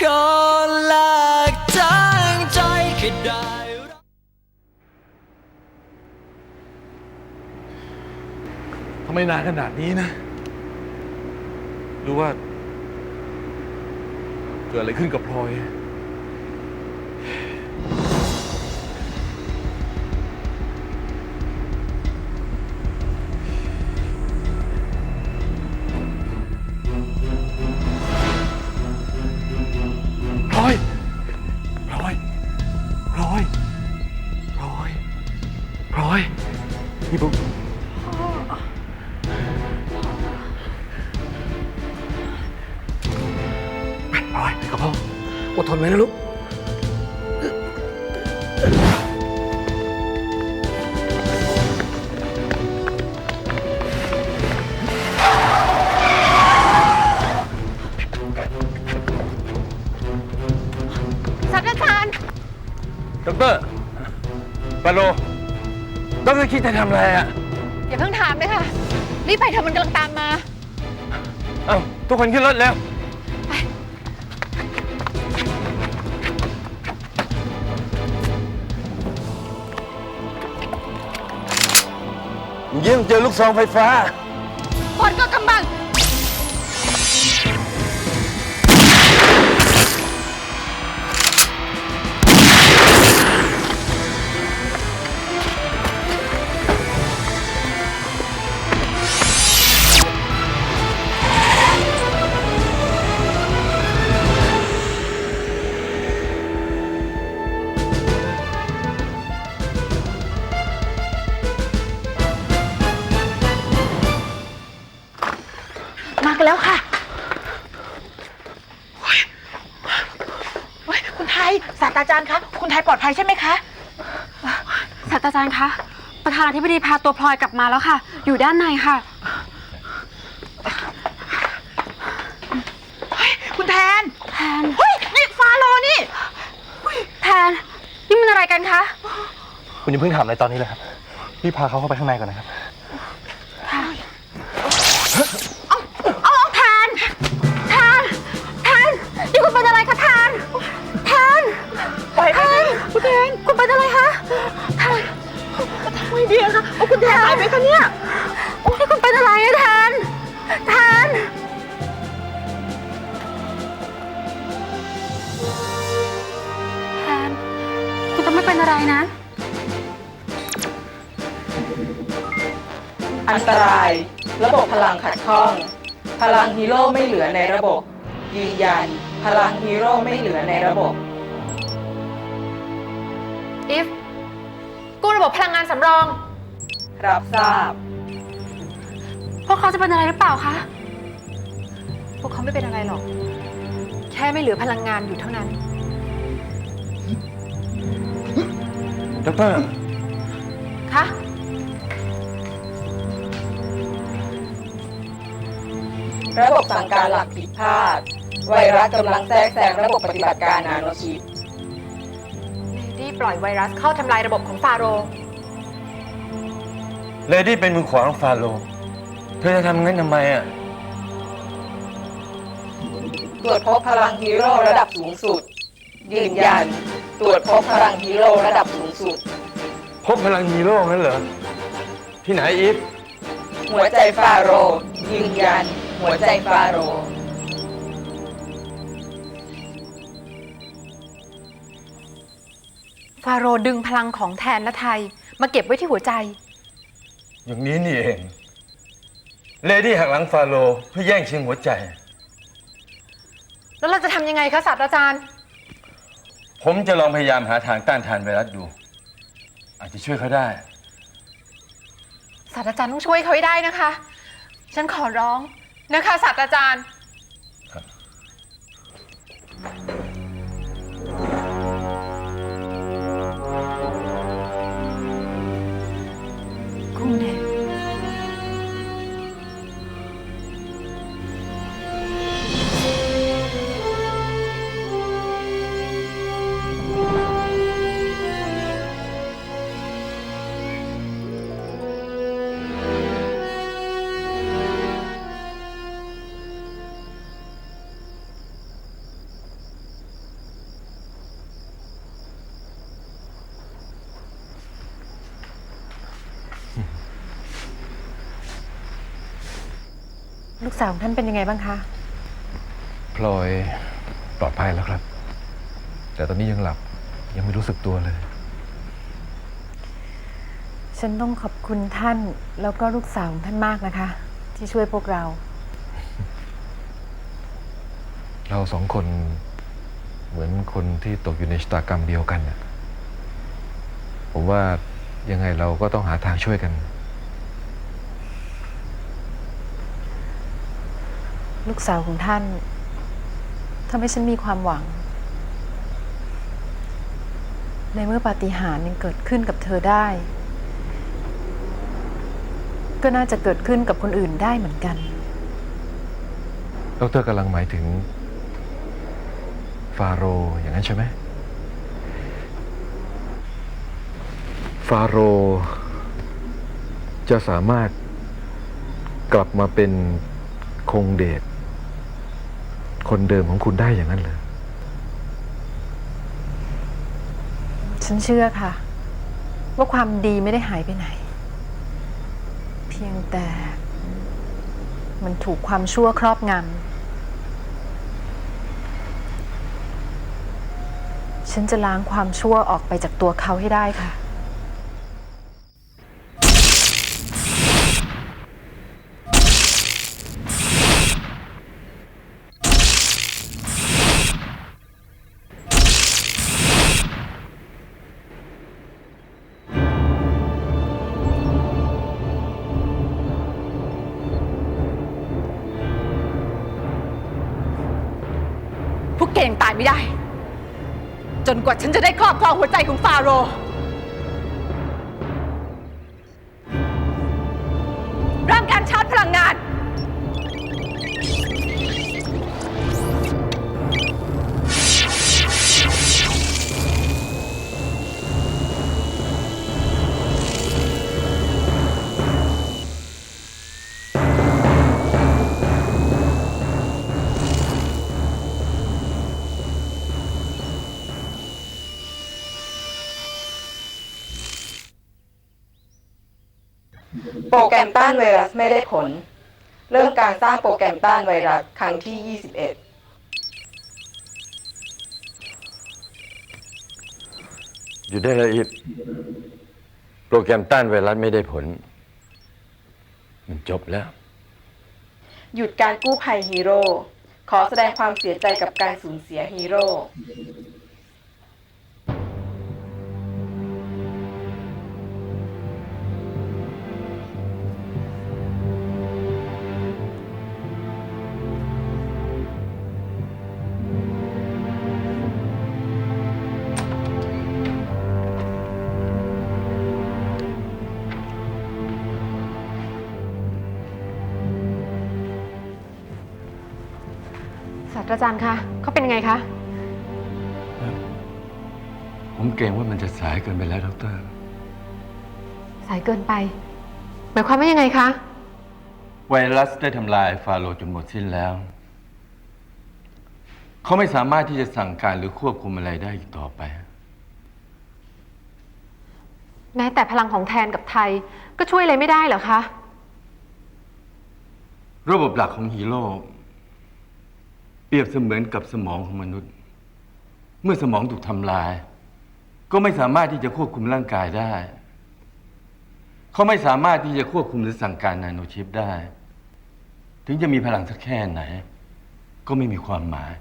ขอลากทางใจแค่ได้ทำไมนานขนาดนี้นะ รู้ว่า เกิดอะไรขึ้นกับพลอย อดทนไว้นะลูก ศาสตราจารย์ ด็อกเตอร์ปาโลด็อกเตอร์คิดจะทำอะไรอะ อย่าเพิ่งถามเลยค่ะ รีบไปเถอะมันกำลังตามมา เอ้า ทุกคนขึ้นรถแล้ว เยี่ยมเจอลูกซองไฟฟ้า ปอนก็กำบัง กันแล้วค่ะโอ้ยโอ้ยคุณไทยศาสตราจารย์คะ คุณไทยปลอดภัยใช่ไหมคะ ศาสตราจารย์คะ ประธานาธิบดีพาตัวพลอยกลับมาแล้วค่ะ อยู่ด้านในค่ะ เฮ้ย คุณแทน แทน เฮ้ย นี่ฟาโลนี่ แทน นี่มันอะไรกันคะ คุณอย่าเพิ่งถามอะไรตอนนี้เลยครับรีบพาเขาเข้าไปข้างในก่อนนะครับ ไม่ดีอะค่ะเอาคุณแทนตายไหมคะเนี่ยโอ้ยคุณเป็นอะไรอะแทนแทนแทนคุณต้องไม่เป็นอะไรนะ อันตราย ระบบพลังขัดข้อง พลังฮีโร่ไม่เหลือในระบบ ยืนยัน พลังฮีโร่ไม่เหลือในระบบอิฟ กู้ระบบพลังงานสำรอง รับทราบ พวกเขาจะเป็นอะไรหรือเปล่าคะ พวกเขาไม่เป็นอะไรหรอก แค่ไม่เหลือพลังงานอยู่เท่านั้น ด็อกเตอร์คะ ระบบสั่งการหลักผิดพลาด ไวรัสกำลังแทรกแซงระบบปฏิบัติการนาโนชิป เลดี้ปล่อยไวรัสเข้าทำลายระบบของฟาโรห์เลดี้เป็นมือขวาของฟาโลเธอจะทำงั้นทำไมอะ ตรวจพบพลังฮีโร่ระดับสูงสุด ยืนยัน ตรวจพบพลังฮีโร่ระดับสูงสุด พบพลังฮีโร่งั้นเหรอ ที่ไหนอีฟ หัวใจฟาโรห์ยืนยัน หัวใจฟาโรห์าโรห์ดึงพลังของแทนและไทย มาเก็บไว้ที่หัวใจ อย่างนี้นี่เอง เลดี้หักหลังฟาโลเพื่อแย่งชิงหัวใจ แล้วเราจะทำยังไงคะศาสตราจารย์ ผมจะลองพยายามหาทางต้านทานไวรัสดู อาจจะช่วยเขาได้ ศาสตราจารย์ต้องช่วยเขาให้ได้นะคะ ฉันขอร้องนะคะศาสตราจารย์คุณ ลูกสาวของท่านเป็นยังไงบ้างคะ พลอยปลอดภัยแล้วครับ แต่ตอนนี้ยังหลับยังไม่รู้สึกตัวเลย ฉันต้องขอบคุณท่านแล้วก็ลูกสาวของท่านมากนะคะ ที่ช่วยพวกเรา เราสองคนเหมือนคนที่ตกอยู่ในชะตากรรมเดียวกันน่ะผมว่ายังไงเราก็ต้องหาทางช่วยกัน ลูกสาวของท่านทำให้ฉันมีความหวัง ในเมื่อปาฏิหาริย์ยังเกิดขึ้นกับเธอได้ ก็น่าจะเกิดขึ้นกับคนอื่นได้เหมือนกัน ดรกำลังหมายถึง ฟาโรห์อย่างนั้นใช่ไหม ฟาโรห์จะสามารถกลับมาเป็นคงเดช คนเดิมของคุณได้อย่างนั้นเลยฉันเชื่อค่ะ ว่าความดีไม่ได้หายไปไหน เพียงแต่มันถูกความชั่วครอบงำ ฉันจะล้างความชั่วออกไปจากตัวเขาให้ได้ค่ะ ไม่ได้ จนกว่าฉันจะได้ครอบครองหัวใจของฟาโรห์ แกรมต้านไวรัสไม่ได้ผล เริ่มการสร้างโปรแกรมต้านไวรัสครั้งที่ 21อยู่ได้เลยอีฟโปรแกรมต้านไวรัสไม่ได้ผล มันจบแล้ว หยุดการกู้ภัยฮีโร่ ขอแสดงความเสียใจกับการสูญเสียฮีโร่ ศาสตราจารย์คะเขาเป็นยังไงคะ ผมเกรงว่ามันจะสายเกินไปแล้วดรสายเกินไป หมายความว่ายังไงคะ ไวรัสได้ทำลายฟาโรห์จนหมดสิ้นแล้ว เขาไม่สามารถที่จะสั่งการหรือควบคุมอะไรได้อีกต่อไป แม้แต่พลังของแทนกับไทยก็ช่วยอะไรไม่ได้เหรอคะ ระบบหลักของฮีโร่ เปรียบเสมือนกับสมองของมนุษย์ เมื่อสมองถูกทำลาย ก็ไม่สามารถที่จะควบคุมร่างกายได้ เขาไม่สามารถที่จะควบคุมหรือสั่งการนาโนชิปได้ ถึงจะมีพลังสักแค่ไหน ก็ไม่มีความหมาย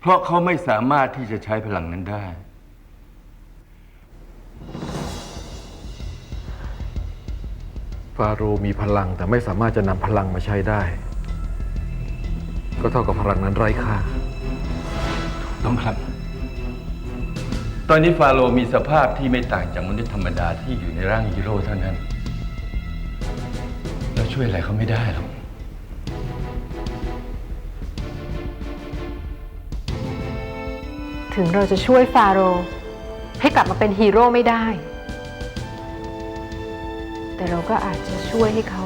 เพราะเขาไม่สามารถที่จะใช้พลังนั้นได้ ฟาโรห์มีพลังแต่ไม่สามารถจะนำพลังมาใช้ได้ ก็เท่ากับพลังนั้นไร้ค่า ต้องครับ ตอนนี้ฟาโรห์มีสภาพที่ไม่ต่างจากมนุษย์ธรรมดาที่อยู่ในร่างฮีโร่เท่านั้นแล้วช่วยอะไรเขาไม่ได้หรอก ถึงเราจะช่วยฟาโรห์ให้กลับมาเป็นฮีโร่ไม่ได้ แต่เราก็อาจจะช่วยให้เขา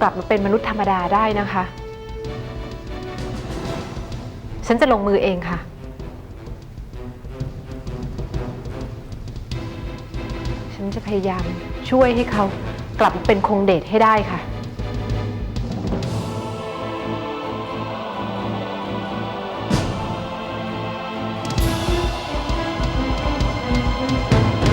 กลับมาเป็นมนุษย์ธรรมดาได้นะคะ ฉันจะลงมือเองค่ะ ฉันจะพยายามช่วยให้เขากลับเป็นคงเดชให้ได้ค่ะ